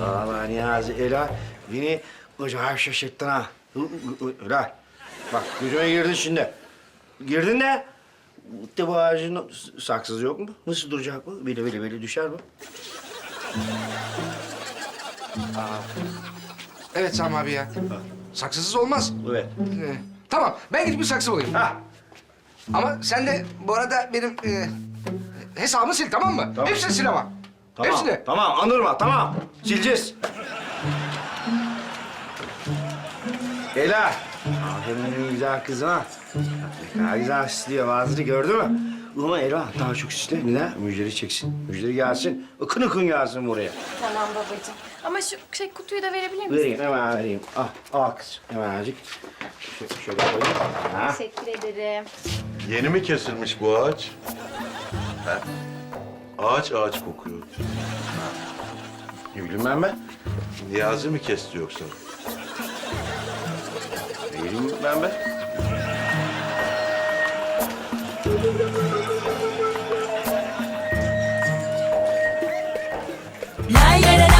Valla Niyazi Ela beni acayip şaşırttın ha. Ela bak gözüme girdin şimdi. Girdin de bu ağacın saksız yok mu? Nasıl duracak bu? Böyle böyle böyle düşer mi? Evet Sami abi ya. Saksısız olmaz. Evet. Ee, tamam ben gidip bir saksı bulayım. Ha. Ama sen de bu arada benim e, hesabımı sil tamam mı? Tamam. Hepsini sil ama. Tamam. Hepsini. Tamam anırma tamam. Sileceğiz. Ela. Aferin güzel kızım ha. Ne kadar güzel süslüyor ağzını gördün mü? Ama Ela daha çok süsle. Neden? Müjderi çeksin. Müjderi gelsin. Akın akın gelsin buraya. Tamam babacığım. Ama şu şey kutuyu da verebilir misin? Vereyim hemen vereyim. Al, al kız. Hemencik. Şöyle, şöyle koyayım. Ha. Teşekkür ederim. Yeni mi kesilmiş bu ağaç? He? Ağaç ağaç kokuyor. Ne bileyim ben be? Niyazi mi kesti yoksa? Ne bileyim ben be? Lay lay